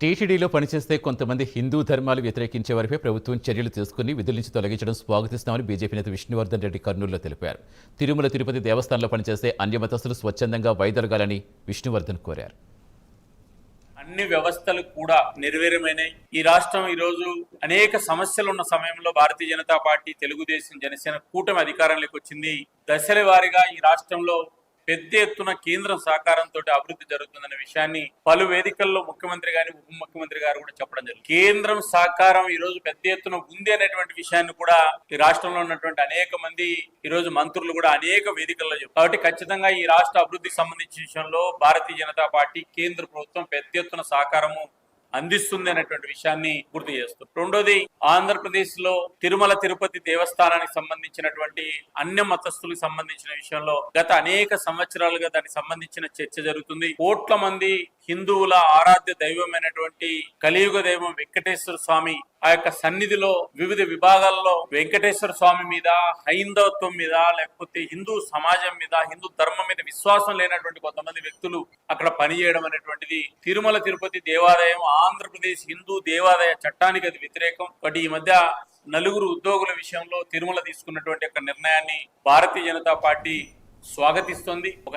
టీటీడీలో పనిచేస్తే కొంతమంది హిందూ ధర్మాలు వ్యతిరేకించే వారిపై ప్రభుత్వం చర్యలు తీసుకుని విధుల నుంచి తొలగించడం స్వాగతిస్తామని బీజేపీ నేత విష్ణువర్ధన్ రెడ్డి కర్నూలులో తెలిపారు. తిరుమల తిరుపతి దేవస్థానంలో పనిచేస్తే అన్యమతస్తులు స్వచ్ఛందంగా వైదొలగాలని విష్ణువర్ధన్ కోరారు. అన్ని వ్యవస్థలు కూడా నెరవేరమైనాయి. ఈ రాష్ట్రం ఈ రోజు అనేక సమస్యలు ఉన్న సమయంలో భారతీయ జనతా పార్టీ తెలుగుదేశం జనసేన కూటమి అధికారంలోకి వచ్చింది. దశల వారీగా ఈ రాష్ట్రంలో పెద్ద ఎత్తున కేంద్రం సహకారంతో అభివృద్ధి జరుగుతుందనే విషయాన్ని పలు వేదికల్లో ముఖ్యమంత్రి గాని ఉప ముఖ్యమంత్రి గారు కూడా చెప్పడం జరిగింది. కేంద్రం సహకారం ఈ రోజు పెద్ద ఎత్తున ఉంది అనేటువంటి విషయాన్ని కూడా ఈ రాష్ట్రంలో ఉన్నటువంటి అనేక మంది ఈ రోజు మంత్రులు కూడా అనేక వేదికల్లో చెప్పారు. కాబట్టి ఖచ్చితంగా ఈ రాష్ట్ర అభివృద్ధికి సంబంధించిన విషయంలో భారతీయ జనతా పార్టీ కేంద్ర ప్రభుత్వం పెద్ద ఎత్తున సహకారము అందిస్తుంది అనేటువంటి విషయాన్ని గుర్తు చేస్తుంది రెండోది ఆంధ్రప్రదేశ్లో తిరుమల తిరుపతి దేవస్థానానికి సంబంధించినటువంటి అన్య మతస్థులకు సంబంధించిన విషయంలో గత అనేక సంవత్సరాలుగా దానికి సంబంధించిన చర్చ జరుగుతుంది. కోట్ల మంది హిందువుల ఆరాధ్య దైవమైనటువంటి కలియుగ దైవం వెంకటేశ్వర స్వామి ఆ యొక్క సన్నిధిలో వివిధ విభాగాల్లో వెంకటేశ్వర స్వామి మీద హైందవత్వం మీద లేకపోతే హిందూ సమాజం మీద హిందూ ధర్మం మీద విశ్వాసం లేనటువంటి కొంతమంది వ్యక్తులు అక్కడ పనిచేయడం అనేటువంటిది తిరుమల తిరుపతి దేవాలయం ఆంధ్రప్రదేశ్ హిందూ దేవాలయ చట్టానికి అది వ్యతిరేకం. బట్ ఈ మధ్య నలుగురు ఉద్యోగుల విషయంలో తిరుమల తీసుకున్నటువంటి యొక్క నిర్ణయాన్ని భారతీయ జనతా పార్టీ స్వాగతిస్తోంది. ఒక